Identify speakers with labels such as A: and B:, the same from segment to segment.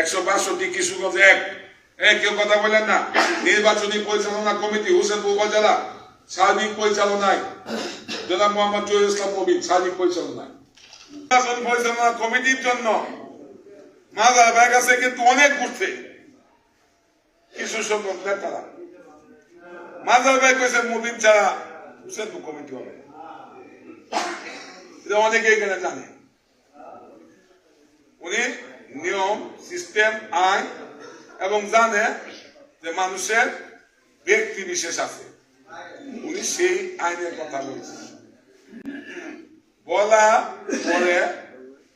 A: একশো বাষট্টি কিশোরগঞ্জ এক। কেউ কথা বলেন না। নির্বাচনী পরিচালনা কমিটি হুসেনপুর উপজেলা, সার্বিক পরিচালনায়। জনাব মোহাম্মদ জহির ইসলাম নবীন সার্বিক পরিচালনায়। নির্বাচন পরিচালনা কমিটির জন্য মাদার ভাই কাছে কিন্তু অনেক ঘুরছে কিছু সংখ্যক নেতারা। মাদার ভাই কইছে মুবিন ছাড়া হুসেনপুর কমিটি হবে। এটা অনেকে এখানে জানে। উনি নিয়ম, সিস্টেম, আইন এবং জানে যে মানুষের ব্যক্তি বিশেষ আছে। উনি সেই আইনের কথা বলছেন। বলা পরে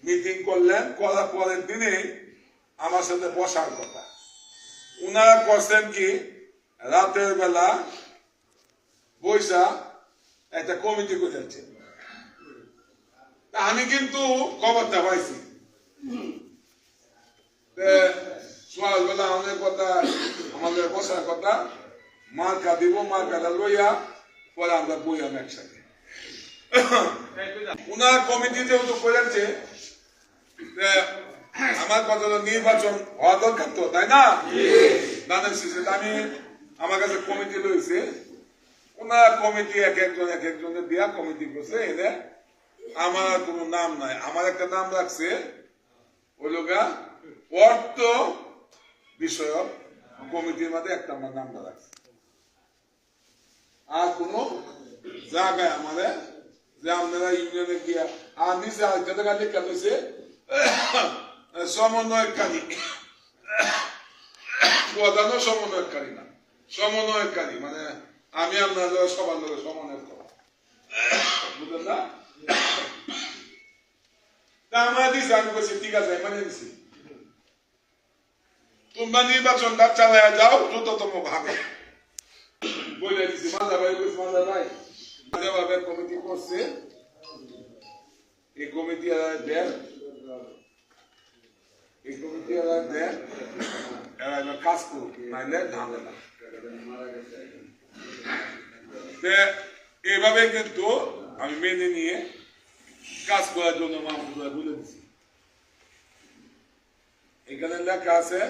A: মিটিং করলেন, করার পরের দিনে আমার সাথে বসার কথা। উনারা করছেন কি, রাতের বেলা বৈশা একটা কমিটি করেছে তা আমি কিন্তু খবরটা পাইছি। সকালবেলা আমাদের কথা, আমাদের বসার কথা, মার্কা দিব মার্কাটা লইয়া, পরে আমরা বইয়াম একসাথে। উনার কমিটি যেহেতু করেছে আমার কথা হলো নির্বাচন হওয়া দরকার তো, তাই না? দানের শেষে আমি আমার কাছে কমিটি লইছে। ওনার কমিটি এক একজন, এক একজনের দিয়া কমিটি করছে এনে আমার কোনো নাম নাই। আমার একটা নাম রাখছে, ওই লোকা অর্থ বিষয়ক কমিটির মধ্যে একটা আমার নামটা রাখছে আর কোনো জায়গায় আমাদের যে আপনারা ইউনিয়নে গিয়া, আর আরেকটা জায়গা লেখা রয়েছে সমন্বয়কারী। প্রধান সমন্বয়কারী না। সমন্বয়কারী মানে আমি আপনাদের সবার লোকের সমন্বয় করা। বুঝলেন না? তা আমরা বলছি ঠিক আছে মানে দিছি। তোমরা নির্বাচনটা চালায় যাও দ্রুততম ভাবে। বলে দিছি মাদা ভাই ভাই যেভাবে কমিটি করছে। এই কমিটি দেন। কাজ এইভাবে কিন্তু আমি মেনে নিয়ে কাজ করার জন্য মাহমুদুল্লাহ বলে দিচ্ছি এখানে লেখা আছে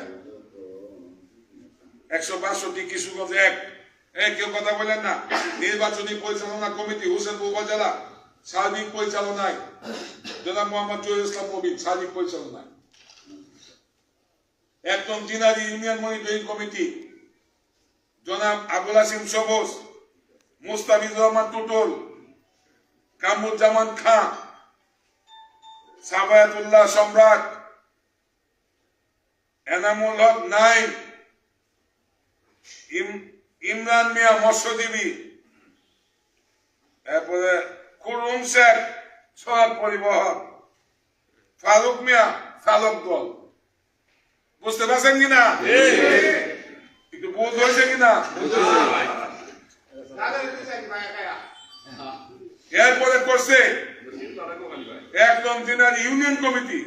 A: একশো বাষট্টি কিশোরগঞ্জ এক। এ, কেউ কথা বলেন না। নির্বাচনী পরিচালনা কমিটি, হুসেনপুর উপজেলা, সার্বিক পরিচালনায়। জনাব মোহাম্মদ জহির ইসলাম নবীন সার্বিক পরিচালনায়। একদম দিনারি ইউনিয়ন মনিটরিং কমিটি। জনাব আবুল হাসিম সবুজ, মুস্তাফিজুর রহমান টুটুল, কামরুজ্জামান খান সাবায়াতুল্লাহ সম্রাট, এনামুল হক নাইম ইম- ইমরান মিয়া মৎস্যজীবী। তারপরে কুরুম শেখ সড়ক পরিবহন। ফারুক মিয়া চালক দল। বুঝতে পারছেন কিনা একটু বোধ হয়েছে কিনা এরপরে করছে একদম দিনার ইউনিয়ন কমিটি।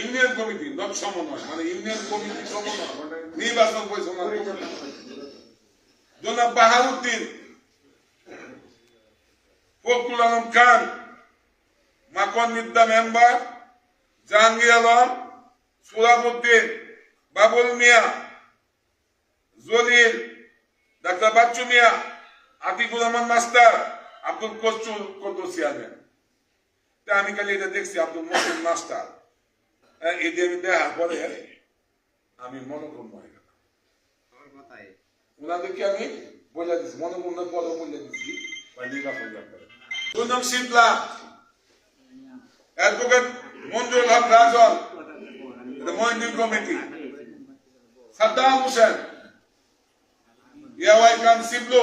A: ইউনিয়ন কমিটি নট সমন্বয় মানে ইউনিয়ন কমিটি সমন্বয় নির্বাচন পরিচালনা কমিটি জনাব Baharuddin Fakhrul Alam Khan Makhan Midda member Jahangir Alam Surabuddin Babul Mia Jalil doctor Bachchu Mia Atikur Rahman master Abdul কচুর কত চেয়ারম্যান আমি খালি এটা দেখছি আব্দুল মোহাম্মদ মাস্টার আমি দেখার পরে আমি মনোগম্য হয়ে গেলাম। ওনাদেরকে আমি বলে দিচ্ছি মনোগম্যের পরে বলে দিচ্ছি বা নির্বাচন অ্যাডভোকেট মঞ্জুর হক রাজন মহিন্দিন কমিটি। সাদ্দাম হোসেন ইয়াওয়াই খান শিবলু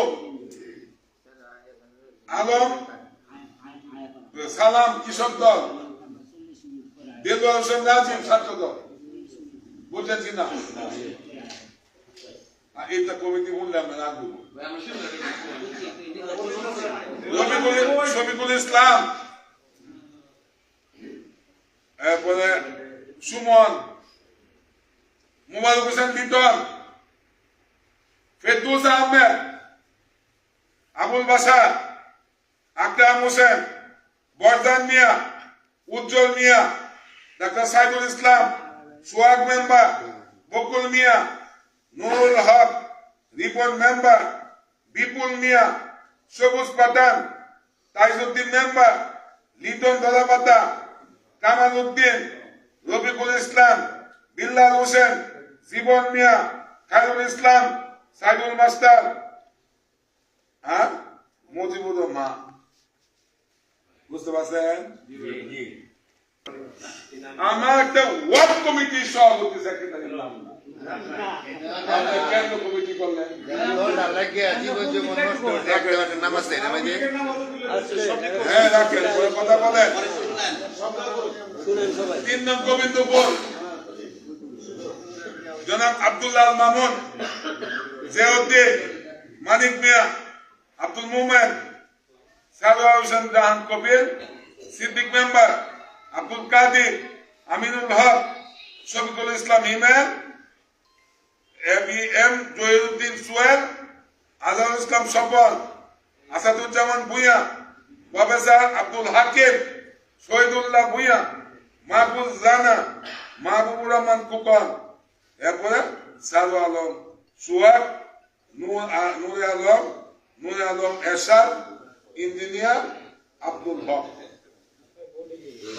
A: আলম সালাম কৃষক দল দেলোয়ার হোসেন রাজিব ছাত্র দল বুঝলেন কি না আর এইটা কমিটি বললে আমরা রাখব শফিকুল ইসলাম এরপরে সুমন মুবারক হোসেন লিটন ফেরদৌস আহমেদ আবুল বাসার আকরাম হোসেন বরদান মিয়া উজ্জ্বল Mia doctor Saidul Islam Sohag member, Bakul Mia, Nurul Haque, Ripon member, Bipul Mia, Sabuj Pathan, Taijuddin member, Liton দলাপাতা, Kamal Uddin, Rafiqul Islam, Billal Hossain, Jibon Mia, Khairul Islam, Saidul master হ্যাঁ? মুজিবুর রহমান। বুঝতে পারছেন? আমার একটা ওয়ার্ড কমিটির সভাপতি সেক্রেটারি নাম কেন কমিটি
B: নাম নাম
A: হ্যাঁ রাখেন কথা বলেন। তিন নং গোবিন্দপুর জনাব আব্দুল্লাহ মামুন, জিয়াউদ্দিন, মানিক মিয়া, আব্দুল মোমেন, সারোয়ার হোসেন জাহান কবির, সিদ্দিক মেম্বার আব্দুল কাদির আমিনুল হক, Shafiqul Islam Himen M E M Zahiruddin Sohel Azharul Islam সফল, আসাদুজ্জামান ভুঁইয়া, প্রফেসর আব্দুল হাকিম, শহীদুল্লাহ ভুঁইয়া মাহবুব জানা মাহবুবুর রহমান কুকন এরপরে সারু আলম সুয়াক নূর আলম নূর আলম এরশাদ, ইঞ্জিনিয়ার আব্দুল হক আর এই- এরপরে আড়াইবাড়িয়া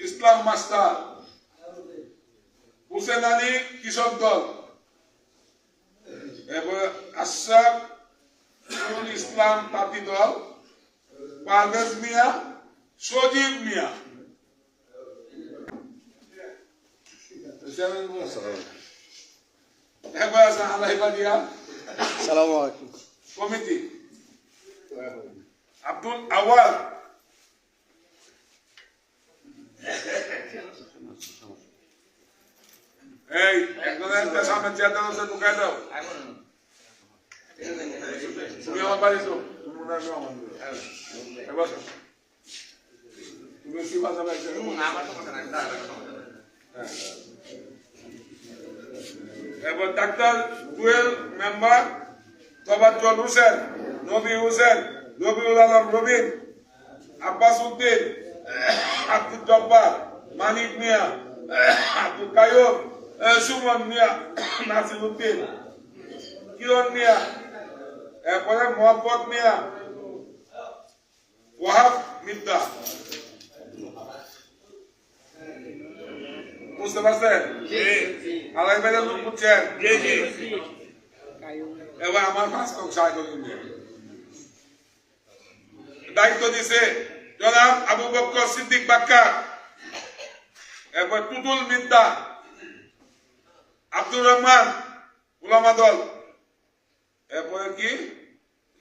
A: ইসলাম মাস্টার। হুসেন আলী কিশোর দল। এরপরে আশরাফ নুরুল ইসলাম তাঁতি দল। পারভেজ মিয়া সজীব মিয়া। এরপর আছে আলাইবাদিয়া
B: সালাম আলাইকুম।
A: কমিটি। আব্দুল আওয়াল এই একজনের সামনে চেয়ারটা হচ্ছে ঢুকাই দাও। তুমি আমার বাড়ি তো তুমি হয় আমার। তুমি কি বাজাবে এবার doctor twelve member Tobazzal Hossain, Nabi Hossain Rabiul Alam Robin, Abbas Uddin. Abdul Jabbar মানিক মিয়া আব্দুল কায়ুম সুমন মিয়া নাসির উদ্দিন কিরণ মিয়া এরপরে মোহাম্মদ মিয়া ওয়াহাব মিদ্দা। বুঝতে পারছেন? আলাই ভাইরা লোক বুঝছেন এবার আমার পাঁচ লোক সাহায্য দায়িত্ব দিছে জনাব আবু বক্কর সিদ্দিক বাক্কা এরপর টুটুল মিদ্দা আব্দুর রহমান উলামা দল, এরপরে কি?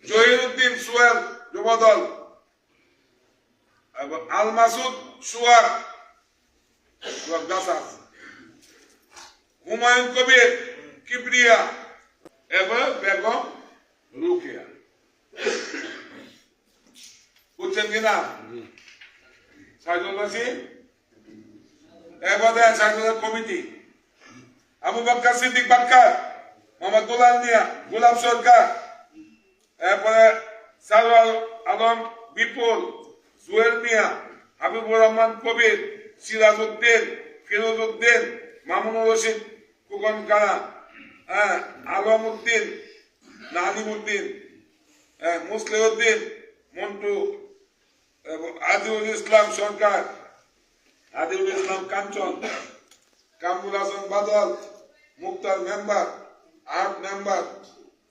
A: জহিরুদ্দিন সোহেল যুব দল এরপর আল মাসুদ সুয়ার গাছাস। হুমায়ুন কবির, কিবরিয়া এবার বেগম রুকিয়া। বুঝছেন কিনা? সাইদুল বাসি এবার সাইদুলের কমিটি। আবু বাক্কার সিদ্দিক বাক্কার মোহাম্মদ গোলাম মিয়া গোলাম সরকার। এরপরে সারওয়ার আলম বিপুল জুয়েল মিয়া হাবিবুর রহমান কবির সিরাজ উদ্দিন ফিরোজ উদ্দিন মামুনুর রশিদ কুকন কারা হ্যাঁ আলম উদ্দিন নালিম উদ্দিন মুসলিউদ্দিন মন্টু এবং আদিউল ইসলাম সরকার, আদিউল ইসলাম কাঞ্চন, কামরুল হাসান বাদল, মুক্তার মেম্বার, আট মেম্বার,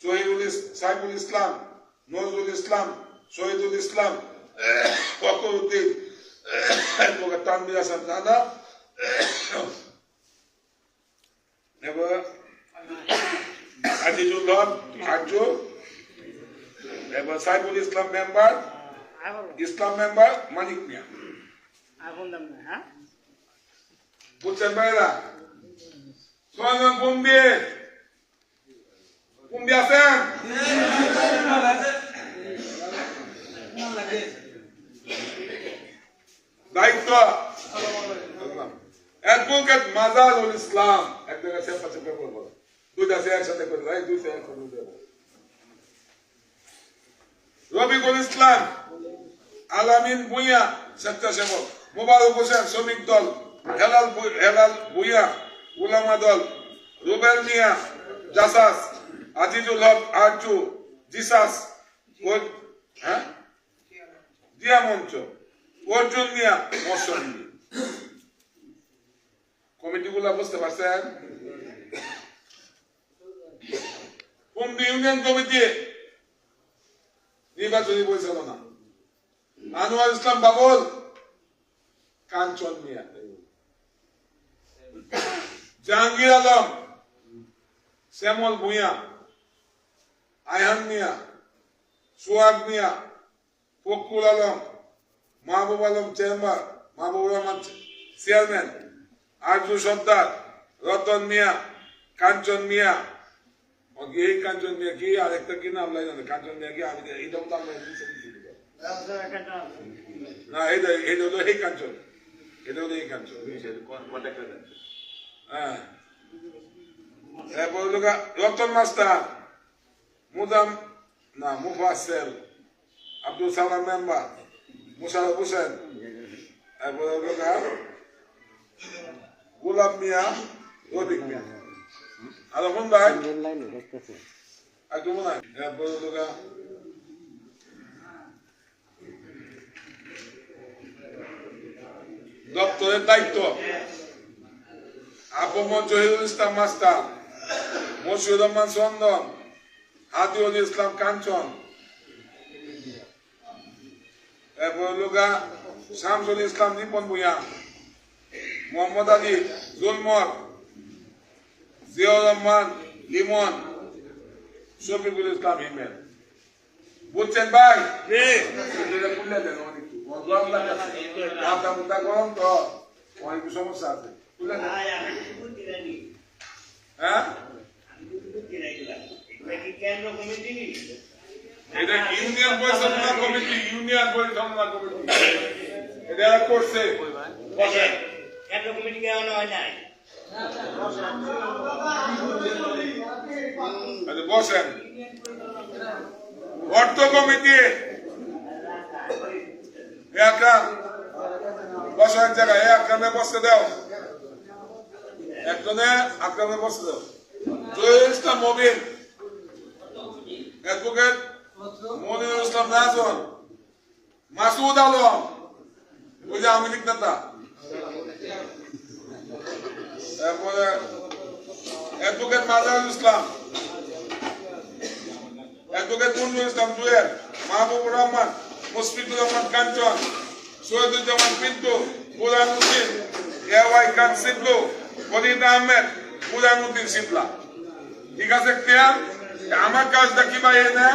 A: জহিরুল ইস- সাইফুল ইসলাম, নজরুল ইসলাম, শহীদুল ইসলাম ফকর উদ্দিন তানবির হাসান দাদা এবার আজিজুল হক আর্য সাইফুল ইসলাম মেম্বার ইসলাম মেম্বার মানিক মিয়া।
C: হ্যাঁ?
A: বুঝছেন ভাইরা ছয়জন কুম্বি কুম্বি আছেন? দায়িত্ব। অ্যাডভোকেট মাজারুল ইসলাম। এক জায়গায় চেপা চেপে করব দুইটা সে একসাথে করে ভাই দুই সে রবিকুল ইসলাম। আলামিন ভুইয়া, স্বেচ্ছাসেবক। মোবারক হোসেন শ্রমিক দল, হেলাল হেলাল ভুইয়া, উলামা দল, রুবেল মিয়া, জাসাস, আজিজুল হক আরজু জিসাস হ্যাঁ? জিয়া মঞ্চ, অর্জুন মিয়া, মৎস্যজীবী। কমিটিগুলো বুঝতে পারছেন? কুম্বি ইউনিয়ন কমিটি নির্বাচনী পরিচালনা? আনোয়ার ইসলাম বাবুল, কাঞ্চন মিয়া। জাহাঙ্গীর আলম, শ্যামল ভূঁইয়া, আয়হান মিয়া, সোহাগ মিয়া ফকুল আলম, মাহবুব আলম চেম্বার মাহবুব রহমান চেয়ারম্যান, আরজু সর্দার, রতন মিয়া, কাঞ্চন মিয়া। এই কাঞ্চন মিয়া কি? আরেকটা কি নাম লাগে কাঞ্চন মিয়া কি? আমি এইটাও নাম লাগে না এটা এটা হলো এই কাঞ্চন। এটা হলো এই কাঞ্চন। হ্যাঁ। এরপর হলো রতন মাস্টার মুদাম না, মুফাসেল, আব্দুল সালাম মেম্বার, মুশারফ হোসেন। এরপর হলো গোলাপ মিয়া, রফিক মিয়া। আর কোন ভাই? একদম না এরপর হলো দপ্তরের দায়িত্ব আবমন জহিরুল ইসলাম মাস্টার মশিউর রহমান চন্দন হাদিউল ইসলাম কাঞ্চন এরপর লোকা শামসুল ইসলাম নিপন ভুঁইয়া মোহাম্মদ আলী জুলমর জিয়াউর রহমান লিমন শফিকুল ইসলাম হিমেল বুঝছেন ভাই দেন অনেক। গরম লাগছে। মাথা মুথা গরম তো অনেক সমস্যা আছে দেন। হ্যাঁ এটা ইউনিয়ন পরিচালনা কমিটি ইউনিয়ন পরিচালনা কমিটি এটা করছে বসেন আচ্ছা, বসেন অর্থ কমিটি একটা বসার জায়গায় একখানে বসতে দাও একজনে একখানে বসতে দাও জহির ইসলাম মবিন অ্যাডভোকেট মনিরুল ইসলাম রাজন মাসুদ আলম ওই যে আওয়ামী লীগ নেতা তারপরে অ্যাডভোকেট মাজারুল ইসলাম অ্যাডভোকেট মুন্নুল ইসলাম জুয়েল মাহবুবুর রহমান মুশফিকুর রহমান কাঞ্চন, সৈয়দুজ্জামান পিন্টু বুরহানুদ্দিন এওয়াই খান সিবলু, ফরিদ আহমেদ বুরহানুদ্দিন সিবলা। ঠিক আছে, ক্লিয়ার? আমার কাজটা কি ভাই এনে